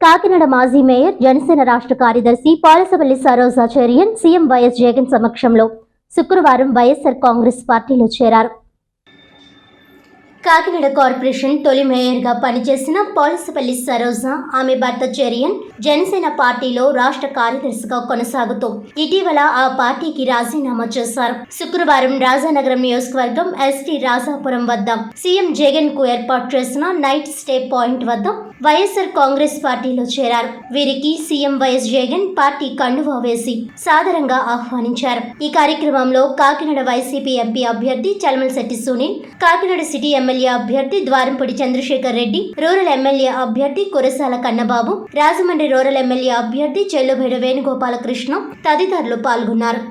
కాకినాడ మాజీ మేయర్ జనసేన రాష్ట్ర కార్యదర్శి పాలసవల్లి సరోజాచార్యన్ సీఎం వైఎస్ జగన్ సమక్షంలో శుక్రవారం వైఎస్సార్ కాంగ్రెస్ పార్టీలో చేరారు. కాకినాడ కార్పొరేషన్ తొలి మేయర్గా పనిచేసిన పాలసపల్లి సరోజ ఆమె భర్త చెరియన్ జనసేన పార్టీలో రాష్ట్ర కార్యదర్శిగా కొనసాగుతూ ఇటీవల ఆ పార్టీకి రాజీనామా చేశారు. శుక్రవారం రాజానగరం నియోజకవర్గం ఎస్టీ రాజాపురం వద్ద సీఎం జగన్కు ఏర్పాటు చేసిన నైట్ స్టే పాయింట్ వద్ద వైఎస్ఆర్ కాంగ్రెస్ పార్టీలో చేరారు. వీరికి సీఎం వైఎస్ జగన్ పార్టీ కండువా వేసి సాదరంగా ఆహ్వానించారు. ఈ కార్యక్రమంలో కాకినాడ వైసీపీ ఎంపీ అభ్యర్థి చలమలశెట్టి సునీల్ కాకినాడ సిటీ ఎమ్మెల్యే అభ్యర్థి ద్వారంపూడి చంద్రశేఖర్ రెడ్డి రూరల్ ఎమ్మెల్యే అభ్యర్థి కురసాల కన్నబాబు రాజమండ్రి రూరల్ ఎమ్మెల్యే అభ్యర్థి చెల్లుబేడ వేణుగోపాలకృష్ణ తదితరులు పాల్గొన్నారు.